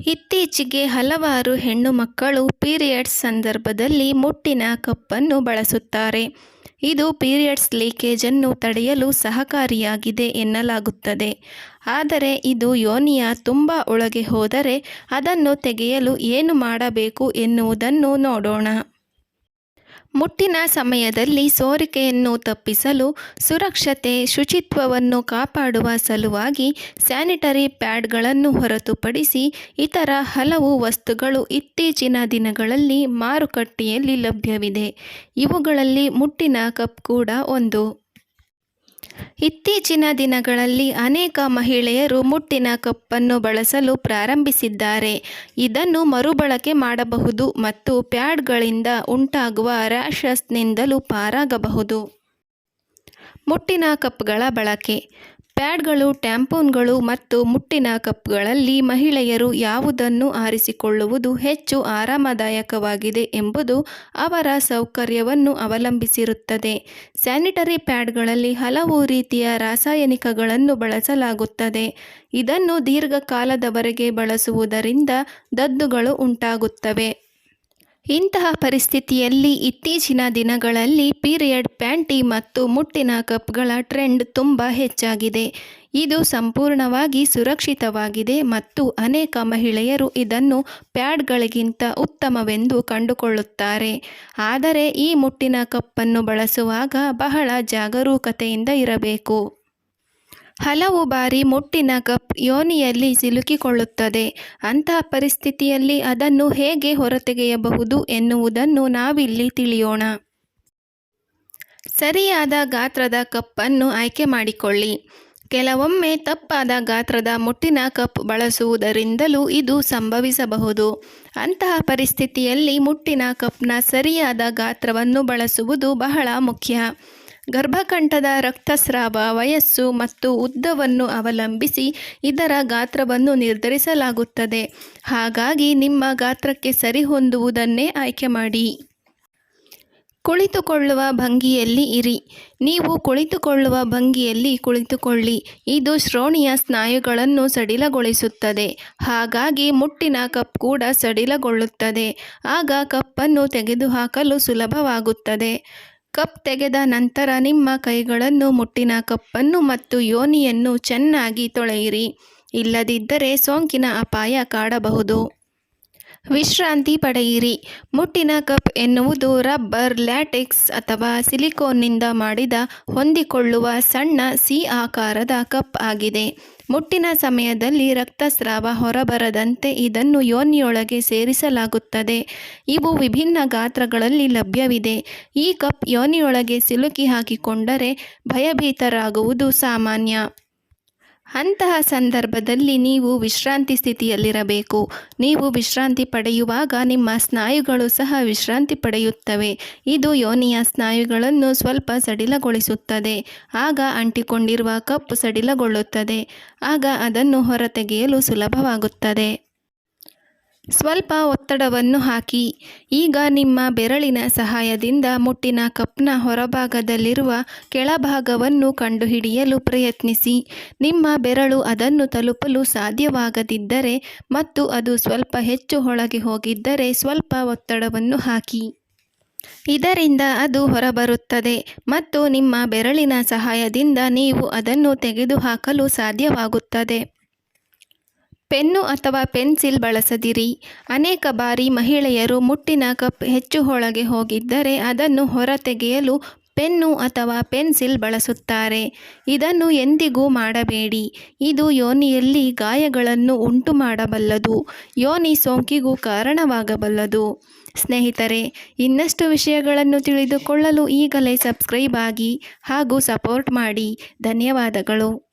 ಇತ್ತೀಚೆಗೆ ಹಲವಾರು ಹೆಣ್ಣು ಮಕ್ಕಳು ಪೀರಿಯಡ್ಸ್ ಸಂದರ್ಭದಲ್ಲಿ ಮುಟ್ಟಿನ ಕಪ್ಪನ್ನು ಬಳಸುತ್ತಾರೆ. ಇದು ಪೀರಿಯಡ್ಸ್ ಲೀಕೇಜನ್ನು ತಡೆಯಲು ಸಹಕಾರಿಯಾಗಿದೆ ಎನ್ನಲಾಗುತ್ತದೆ. ಆದರೆ ಇದು ಯೋನಿಯ ತುಂಬ ಒಳಗೆ ಹೋದರೆ ಅದನ್ನು ತೆಗೆಯಲು ಏನು ಮಾಡಬೇಕು ಎನ್ನುವುದನ್ನು ನೋಡೋಣ. ಮುಟ್ಟಿನ ಸಮಯದಲ್ಲಿ ಸೋರಿಕೆಯನ್ನು ತಪ್ಪಿಸಲು ಸುರಕ್ಷತೆ, ಶುಚಿತ್ವವನ್ನು ಕಾಪಾಡುವ ಸಲುವಾಗಿ ಸ್ಯಾನಿಟರಿ ಪ್ಯಾಡ್ಗಳನ್ನು ಹೊರತುಪಡಿಸಿ ಇತರ ಹಲವು ವಸ್ತುಗಳು ಇತ್ತೀಚಿನ ದಿನಗಳಲ್ಲಿ ಮಾರುಕಟ್ಟೆಯಲ್ಲಿ ಲಭ್ಯವಿದೆ. ಇವುಗಳಲ್ಲಿ ಮುಟ್ಟಿನ ಕಪ್ ಕೂಡ ಒಂದು. ಇತ್ತೀಚಿನ ದಿನಗಳಲ್ಲಿ ಅನೇಕ ಮಹಿಳೆಯರು ಮುಟ್ಟಿನ ಕಪ್ಪನ್ನು ಬಳಸಲು ಪ್ರಾರಂಭಿಸಿದ್ದಾರೆ. ಇದನ್ನು ಮರುಬಳಕೆ ಮಾಡಬಹುದು ಮತ್ತು ಪ್ಯಾಡ್ಗಳಿಂದ ಉಂಟಾಗುವ ರ್ಯಾಷಸ್ನಿಂದಲೂ ಪಾರಾಗಬಹುದು. ಮುಟ್ಟಿನ ಕಪ್ಗಳ ಬಳಕೆ. ಪ್ಯಾಡ್ಗಳು, ಟ್ಯಾಂಪೂನ್ಗಳು ಮತ್ತು ಮುಟ್ಟಿನ ಕಪ್ಗಳಲ್ಲಿ ಮಹಿಳೆಯರು ಯಾವುದನ್ನು ಆರಿಸಿಕೊಳ್ಳುವುದು ಹೆಚ್ಚು ಆರಾಮದಾಯಕವಾಗಿದೆ ಎಂಬುದು ಅವರ ಸೌಕರ್ಯವನ್ನು ಅವಲಂಬಿಸಿರುತ್ತದೆ. ಸ್ಯಾನಿಟರಿ ಪ್ಯಾಡ್ಗಳಲ್ಲಿ ಹಲವು ರೀತಿಯ ರಾಸಾಯನಿಕಗಳನ್ನು ಬಳಸಲಾಗುತ್ತದೆ. ಇದನ್ನು ದೀರ್ಘಕಾಲದವರೆಗೆ ಬಳಸುವುದರಿಂದ ದದ್ದುಗಳು ಉಂಟಾಗುತ್ತವೆ. ಇಂತಹ ಪರಿಸ್ಥಿತಿಯಲ್ಲಿ ಇತ್ತೀಚಿನ ದಿನಗಳಲ್ಲಿ ಪೀರಿಯಡ್ ಪ್ಯಾಂಟಿ ಮತ್ತು ಮುಟ್ಟಿನ ಕಪ್ಗಳ ಟ್ರೆಂಡ್ ತುಂಬ ಹೆಚ್ಚಾಗಿದೆ. ಇದು ಸಂಪೂರ್ಣವಾಗಿ ಸುರಕ್ಷಿತವಾಗಿದೆ ಮತ್ತು ಅನೇಕ ಮಹಿಳೆಯರು ಇದನ್ನು ಪ್ಯಾಡ್ಗಳಿಗಿಂತ ಉತ್ತಮವೆಂದು ಕಂಡುಕೊಳ್ಳುತ್ತಾರೆ. ಆದರೆ ಈ ಮುಟ್ಟಿನ ಕಪ್ಪನ್ನು ಬಳಸುವಾಗ ಬಹಳ ಜಾಗರೂಕತೆಯಿಂದ ಇರಬೇಕು. ಹಲವು ಬಾರಿ ಮುಟ್ಟಿನ ಕಪ್ ಯೋನಿಯಲ್ಲಿ ಸಿಲುಕಿಕೊಳ್ಳುತ್ತದೆ. ಅಂತಹ ಪರಿಸ್ಥಿತಿಯಲ್ಲಿ ಅದನ್ನು ಹೇಗೆ ಹೊರತೆಗೆಯಬಹುದು ಎನ್ನುವುದನ್ನು ನಾವಿಲ್ಲಿ ತಿಳಿಯೋಣ. ಸರಿಯಾದ ಗಾತ್ರದ ಕಪ್ಪನ್ನು ಆಯ್ಕೆ ಮಾಡಿಕೊಳ್ಳಿ. ಕೆಲವೊಮ್ಮೆ ತಪ್ಪಾದ ಗಾತ್ರದ ಮುಟ್ಟಿನ ಕಪ್ ಬಳಸುವುದರಿಂದಲೂ ಇದು ಸಂಭವಿಸಬಹುದು. ಅಂತಹ ಪರಿಸ್ಥಿತಿಯಲ್ಲಿ ಮುಟ್ಟಿನ ಕಪ್ನ ಸರಿಯಾದ ಗಾತ್ರವನ್ನು ಬಳಸುವುದು ಬಹಳ ಮುಖ್ಯ. ಗರ್ಭಕಂಠದ ರಕ್ತಸ್ರಾವ, ವಯಸ್ಸು ಮತ್ತು ಉದ್ದವನ್ನು ಅವಲಂಬಿಸಿ ಇದರ ಗಾತ್ರವನ್ನು ನಿರ್ಧರಿಸಲಾಗುತ್ತದೆ. ಹಾಗಾಗಿ ನಿಮ್ಮ ಗಾತ್ರಕ್ಕೆ ಸರಿಹೊಂದುವುದನ್ನೇ ಆಯ್ಕೆ ಮಾಡಿ. ಕುಳಿತುಕೊಳ್ಳುವ ಭಂಗಿಯಲ್ಲಿ ಇರಿ. ನೀವು ಕುಳಿತುಕೊಳ್ಳುವ ಭಂಗಿಯಲ್ಲಿ ಕುಳಿತುಕೊಳ್ಳಿ. ಇದು ಶ್ರೋಣಿಯ ಸ್ನಾಯುಗಳನ್ನು ಸಡಿಲಗೊಳಿಸುತ್ತದೆ. ಹಾಗಾಗಿ ಮುಟ್ಟಿನ ಕಪ್ ಕೂಡ ಸಡಿಲಗೊಳ್ಳುತ್ತದೆ. ಆಗ ಕಪ್ಪನ್ನು ತೆಗೆದುಹಾಕಲು ಸುಲಭವಾಗುತ್ತದೆ. ಕಪ್ ತೆಗೆದ ನಂತರ ನಿಮ್ಮ ಕೈಗಳನ್ನು ಮುಟ್ಟಿನ ಕಪ್ಪನ್ನು ಮತ್ತು ಯೋನಿಯನ್ನು ಚೆನ್ನಾಗಿ ತೊಳೆಯಿರಿ. ಇಲ್ಲದಿದ್ದರೆ ಸೋಂಕಿನ ಅಪಾಯ ಕಾಡಬಹುದು. ವಿಶ್ರಾಂತಿ ಪಡೆಯಿರಿ. ಮುಟ್ಟಿನ ಕಪ್ ಎನ್ನುವುದು ರಬ್ಬರ್, ಲ್ಯಾಟೆಕ್ಸ್ ಅಥವಾ ಸಿಲಿಕೋನ್ನಿಂದ ಮಾಡಿದ ಹೊಂದಿಕೊಳ್ಳುವ ಸಣ್ಣ ಸಿ ಆಕಾರದ ಕಪ್ ಆಗಿದೆ. ಮುಟ್ಟಿನ ಸಮಯದಲ್ಲಿ ರಕ್ತಸ್ರಾವ ಹೊರಬರದಂತೆ ಇದನ್ನು ಯೋನಿಯೊಳಗೆ ಸೇರಿಸಲಾಗುತ್ತದೆ. ಇವು ವಿಭಿನ್ನ ಗಾತ್ರಗಳಲ್ಲಿ ಲಭ್ಯವಿದೆ. ಈ ಕಪ್ ಯೋನಿಯೊಳಗೆ ಸಿಲುಕಿ ಹಾಕಿಕೊಂಡರೆ ಭಯಭೀತರಾಗುವುದು ಸಾಮಾನ್ಯ. ಅಂತಹ ಸಂದರ್ಭದಲ್ಲಿ ನೀವು ವಿಶ್ರಾಂತಿ ಸ್ಥಿತಿಯಲ್ಲಿರಬೇಕು. ನೀವು ವಿಶ್ರಾಂತಿ ಪಡೆಯುವಾಗ ನಿಮ್ಮ ಸ್ನಾಯುಗಳು ಸಹ ವಿಶ್ರಾಂತಿ ಪಡೆಯುತ್ತವೆ. ಇದು ಯೋನಿಯ ಸ್ನಾಯುಗಳನ್ನು ಸ್ವಲ್ಪ ಸಡಿಲಗೊಳಿಸುತ್ತದೆ. ಆಗ ಅಂಟಿಕೊಂಡಿರುವ ಕಪ್ಪು ಸಡಿಲಗೊಳ್ಳುತ್ತದೆ. ಆಗ ಅದನ್ನು ಹೊರತೆಗೆಯಲು ಸುಲಭವಾಗುತ್ತದೆ. ಸ್ವಲ್ಪ ಒತ್ತಡವನ್ನು ಹಾಕಿ. ಈಗ ನಿಮ್ಮ ಬೆರಳಿನ ಸಹಾಯದಿಂದ ಮುಟ್ಟಿನ ಕಪ್ನ ಹೊರಭಾಗದಲ್ಲಿರುವ ಕೆಳಭಾಗವನ್ನು ಕಂಡುಹಿಡಿಯಲು ಪ್ರಯತ್ನಿಸಿ. ನಿಮ್ಮ ಬೆರಳು ಅದನ್ನು ತಲುಪಲು ಸಾಧ್ಯವಾಗದಿದ್ದರೆ ಮತ್ತು ಅದು ಸ್ವಲ್ಪ ಹೆಚ್ಚು ಒಳಗೆ ಹೋಗಿದ್ದರೆ ಸ್ವಲ್ಪ ಒತ್ತಡವನ್ನು ಹಾಕಿ. ಇದರಿಂದ ಅದು ಹೊರಬರುತ್ತದೆ ಮತ್ತು ನಿಮ್ಮ ಬೆರಳಿನ ಸಹಾಯದಿಂದ ನೀವು ಅದನ್ನು ತೆಗೆದುಹಾಕಲು ಸಾಧ್ಯವಾಗುತ್ತದೆ. ಪೆನ್ನು ಅಥವಾ ಪೆನ್ಸಿಲ್ ಬಳಸದಿರಿ. ಅನೇಕ ಬಾರಿ ಮಹಿಳೆಯರು ಮುಟ್ಟಿನ ಕಪ್ ಹೆಚ್ಚು ಒಳಗೆ ಹೋಗಿದ್ದರೆ ಅದನ್ನು ಹೊರತೆಗೆಯಲು ಪೆನ್ನು ಅಥವಾ ಪೆನ್ಸಿಲ್ ಬಳಸುತ್ತಾರೆ. ಇದನ್ನು ಎಂದಿಗೂ ಮಾಡಬೇಡಿ. ಇದು ಯೋನಿಯಲ್ಲಿ ಗಾಯಗಳನ್ನು ಉಂಟು ಮಾಡಬಲ್ಲದು. ಯೋನಿ ಸೋಂಕಿಗೂ ಕಾರಣವಾಗಬಲ್ಲದು. ಸ್ನೇಹಿತರೆ, ಇನ್ನಷ್ಟು ವಿಷಯಗಳನ್ನು ತಿಳಿದುಕೊಳ್ಳಲು ಈಗಲೇ ಸಬ್ಸ್ಕ್ರೈಬ್ ಆಗಿ ಹಾಗೂ ಸಪೋರ್ಟ್ ಮಾಡಿ. ಧನ್ಯವಾದಗಳು.